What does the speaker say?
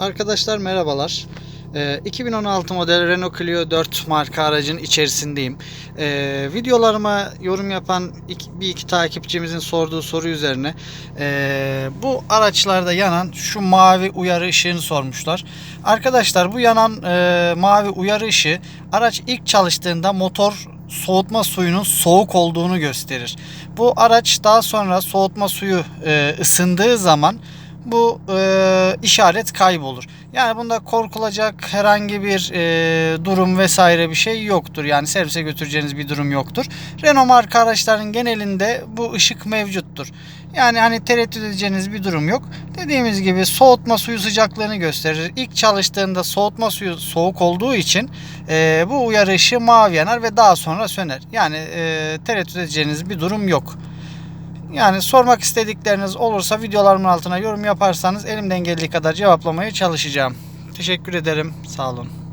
Arkadaşlar merhabalar. Ee, 2016 model Renault Clio 4 marka aracın içerisindeyim. Ee, videolarıma yorum yapan bir iki takipçimizin sorduğu soru üzerine ee, bu araçlarda yanan şu mavi uyarı ışığını sormuşlar. Arkadaşlar bu yanan ee, mavi uyarı ışığı araç ilk çalıştığında motor soğutma suyunun soğuk olduğunu gösterir. Bu araç daha sonra soğutma suyu ee, ısındığı zaman bu e, işaret kaybolur. Yani bunda korkulacak herhangi bir e, durum vesaire bir şey yoktur. Yani servise götüreceğiniz bir durum yoktur. Renault marka araçların genelinde bu ışık mevcuttur. Yani hani tereddüt edeceğiniz bir durum yok. Dediğimiz gibi soğutma suyu sıcaklığını gösterir. İlk çalıştığında soğutma suyu soğuk olduğu için e, bu uyarı ışığı mavi yanar ve daha sonra söner. Yani e, tereddüt edeceğiniz bir durum yok. Yani sormak istedikleriniz olursa videolarımın altına yorum yaparsanız elimden geldiği kadar cevaplamaya çalışacağım. Teşekkür ederim. Sağ olun.